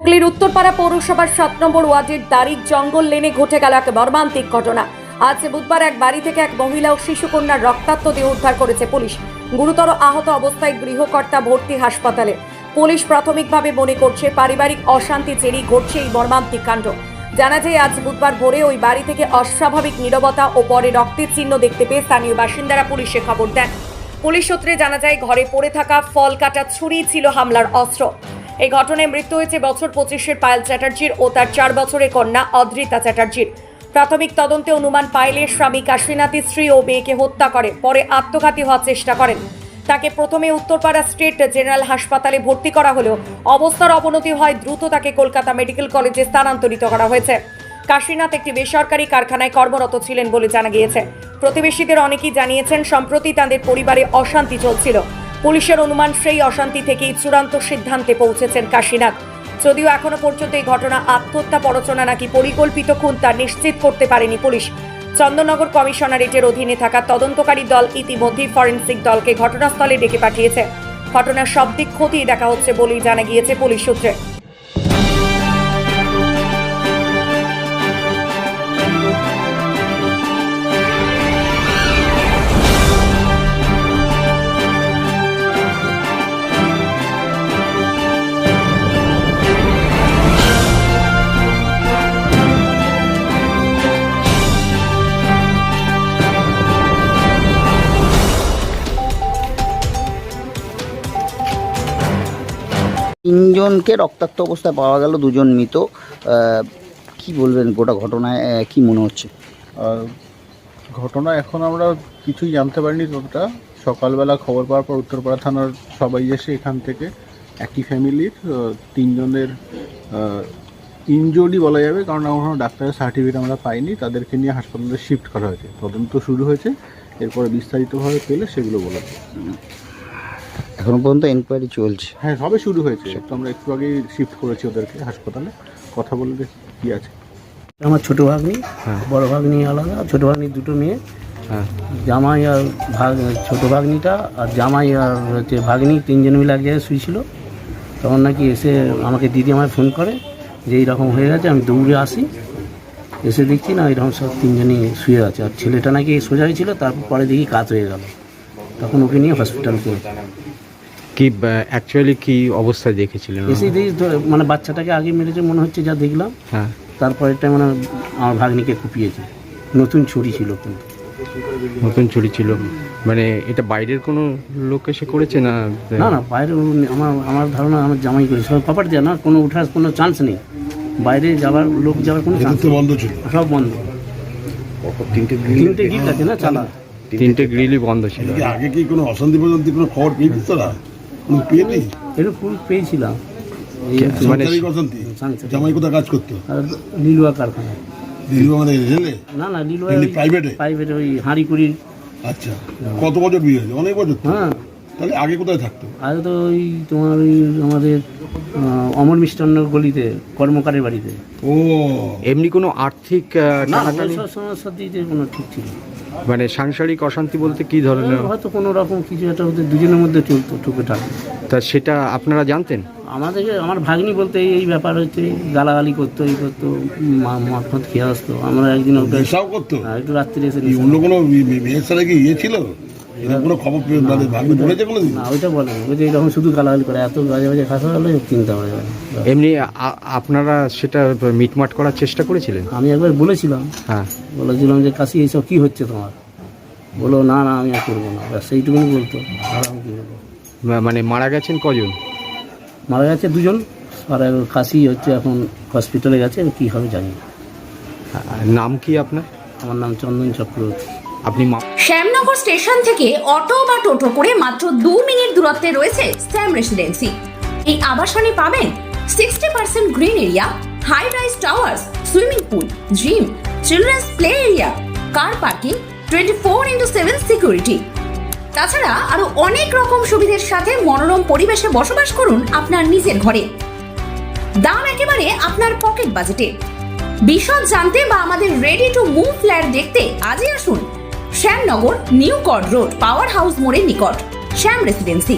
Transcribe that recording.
হুগলির উত্তরপাড়া পৌরসভার সাত নম্বর ওয়ার্ডের দারিক জঙ্গল লেনে ঘটে গেল এক মর্মান্তিক ঘটনা। আজ বুধবার এক বাড়ি থেকে এক মহিলা ও শিশুকন্যার রক্তাক্ত দেহ উদ্ধার করেছে পুলিশ। গুরুতর আহত অবস্থায় গৃহকর্তা ভর্তি হাসপাতালে। পুলিশ প্রাথমিকভাবে মনে করছে পারিবারিক অশান্তি চেরেই ঘটছে এই মর্মান্তিক কাণ্ড। জানা যায়, আজ বুধবার ভোরে ওই বাড়ি থেকে অস্বাভাবিক নীরবতা ও পরে রক্তের চিহ্ন দেখতে পেয়ে স্থানীয় বাসিন্দারা পুলিশে খবর দেন। পুলিশ সূত্রে জানা যায়, ঘরে পড়ে থাকা ফল কাটা ছুরি ছিল হামলার অস্ত্র। এই ঘটনায় মৃত্যু হয়েছে বছর পঁচিশের পায়েল চ্যাটার্জির ও তার চার বছরের কন্যা অদ্রিতা চ্যাটার্জির। প্রাথমিক তদন্তে অনুমান পায়েলের স্বামী কাশীনাথী স্ত্রী ও মেয়েকে হত্যা করে, পরে আত্মঘাতী হওয়ার চেষ্টা করেন। তাকে প্রথমে উত্তরপাড়া স্টেট জেনারেল হাসপাতালে ভর্তি করা হলেও অবস্থার অবনতি হয় দ্রুত তাকে কলকাতা মেডিকেল কলেজে স্থানান্তরিত করা হয়েছে। কাশীনাথ একটি বেসরকারি কারখানায় কর্মরত ছিলেন বলে জানা গিয়েছে। প্রতিবেশীদের অনেকেই জানিয়েছেন, সম্প্রতি তাদের পরিবারে অশান্তি চলছিল। পুলিশের অনুমান, সেই অশান্তি থেকেই চূড়ান্ত সিদ্ধান্তে পৌঁছেছেন কাশীনাথ। যদিও এখনও পর্যন্ত এই ঘটনা আত্মহত্যা পরচনা নাকি পরিকল্পিত খুন তা নিশ্চিত করতে পারেনি পুলিশ। চন্দননগর কমিশনারেটের অধীনে থাকা তদন্তকারী দল ইতিমধ্যেই ফরেন্সিক দলকে ঘটনাস্থলে ডেকে পাঠিয়েছে। ঘটনার সব দিক খতিয়ে দেখা হচ্ছে বলেই জানা গিয়েছে পুলিশ সূত্রে। তিনজনকে রক্তাক্ত অবস্থায় পাওয়া গেল, দুজন মৃত। কি বলবেন গোটা ঘটনায় কি মনে হচ্ছে? ঘটনা এখন আমরা কিছুই জানতে পারিনি ততটা। সকালবেলা খবর পাওয়ার পর উত্তরপাড়া থানার সবাই এসে এখান থেকে একই ফ্যামিলির তিনজনের ইনজুরি বলা যাবে, কারণ এখনও ডাক্তারের সার্টিফিকেট আমরা পাইনি। তাদেরকে নিয়ে হাসপাতালে শিফট করা হয়েছে। তদন্ত শুরু হয়েছে। এরপরে বিস্তারিতভাবে পেলে সেগুলো বলা। এখনও পর্যন্ত এনকোয়ারি চলছে। হ্যাঁ সবে শুরু হয়েছে। তো আমরা একটু আগেই শিফট করেছি ওদেরকে হাসপাতালে। কথা বলে দেখি কী আছে? আমার ছোট ভাগ্নি বড় ভাগ্নি আলাদা ছোট ভাগ্নি দুটো মেয়ে। জামাই আর ভাগ ছোট ভাগ্নিটা আর জামাই আর হচ্ছে ভাগ্নি তিনজন মিলে এক জায়গায় শুয়েছিল। তখন নাকি এসে আমাকে দিদি আমায় ফোন করে যে এইরকম হয়ে গেছে আমি দৌড়ে আসি। এসে দেখছি না এরকম সব তিনজনই শুয়ে আছে। আর ছেলেটা নাকি সোজা হয়েছিল তারপর পরে দেখি কাজ হয়ে গেল। তখন ওকে নিয়ে হসপিটালকে কি অ্যাকচুয়ালি কি অবস্থায় দেখেছিলেন? এসে দেখি মানে বাচ্চাটাকে আগে মেরেছে মনে হচ্ছে যা দেখলাম। হ্যাঁ। তারপরেরটা মানে আমার ভাগ্নিকে কুপিয়েছে। নতুন ছুরি ছিল কিন্তু। নতুন চুরি ছিল। মানে এটা বাইরের কোনো লোক এসে করেছে না না না বাইরে আমার আমার ধারণা আমার জামাই করে সব কপার দেওয়া না কোনো ওঠার কোনো চান্স নেই। বাইরে যাওয়ার লোক যাওয়ার কোনো চান্স বন্ধ ছিল। সব বন্ধ। তিনটে গিট আছে না চালা তিনটে গ্রিলই বন্ধ ছিল। আগে কি কোনো অশান্তি পর্যন্ত কোনো খবর পেয়েছিস তোরা? এটা ফুল পেয়েছিলাম। মানে সাংসারিক। জামাই কোথায় কাজ করতো? লিলুয়া কারখানা মানে রেলে? না না লিলুয়া প্রাইভেটে ওই হাঁড়িকুড়ির। আচ্ছা কত বছর বিয়ে হয়েছে? অনেক বছর হ্যাঁ। তাহলে আগে কোথায় থাকতো? আগে তো ওই তোমার ওই আমাদের অমর মিষ্টান্ন গলিতে কর্মকারের বাড়িতে। ও। এমনি কোনো আর্থিক না টানাটানি? সাথে কোনো ঠিক ছিল না। মানে সাংসারিক অশান্তি বলতে কি ধরনের? হয়তো কোনো রকম কিছু একটা ওদের দুজনের মধ্যে চলতো টুকেটাক তা সেটা আপনারা জানতেন? আমাদেরকে আমার ভাগ্নি বলতে এই এই ব্যাপার হচ্ছে গালাগালি করতো এই করতো মা- মদ ফদ খেয়ে আসতো। আমরা একদিন ওকে নেশাও করতো? হ্যাঁ, একটু রাত্রি এসে অন্য কোনো মেয়ের সাথে কি ইয়ে ছিল? কোনো খবর মানে ভাগ্নি বলেছে কোনো দিন না ওইটা বলে ওই যে এরকম শুধু গালাগালি করে এত বাজে বাজে খাসা হলে চিন্তা করে। এমনি আপনারা সেটা মিটমাট করার চেষ্টা করেছিলেন? আমি একবার বলেছিলাম। হ্যাঁ। বলেছিলাম যে কাশি এইসব কী হচ্ছে তোমার? বলো না না আমি আর করব না। ব্যাস সেইটুকুনি বলতো। আর আমি কী বলব মানে মারা গেছেন কজন? মারা গেছে দুজন। আর কাশি হচ্ছে এখন হসপিটালে গেছে কী হবে জানি না। নাম কি আপনার? আমার নাম চন্দন চক্রবর্তী। আপনি শ্যামনগর স্টেশন থেকে অটো বা টোটো করে মাত্র দু মিনিট দূরত্বে রয়েছে স্যাম রেসিডেন্সি। এই আবাসনে পাবেন sixty percent green area high rise towers swimming pool gym children's play area car parking twenty four into seven security তাছাড়া আরও অনেক রকম সুবিধের সাথে মনোরম পরিবেশে বসবাস করুন আপনার নিজের ঘরে। দাম একেবারে আপনার পকেট বাজেটে বিশদ জানতে বা আমাদের রেডি টু মুভ ফ্ল্যাট দেখতে আজই আসুন Shyamnagar new cord road power house মোড়ের নিকট। শ্যাম রেসিডেন্সি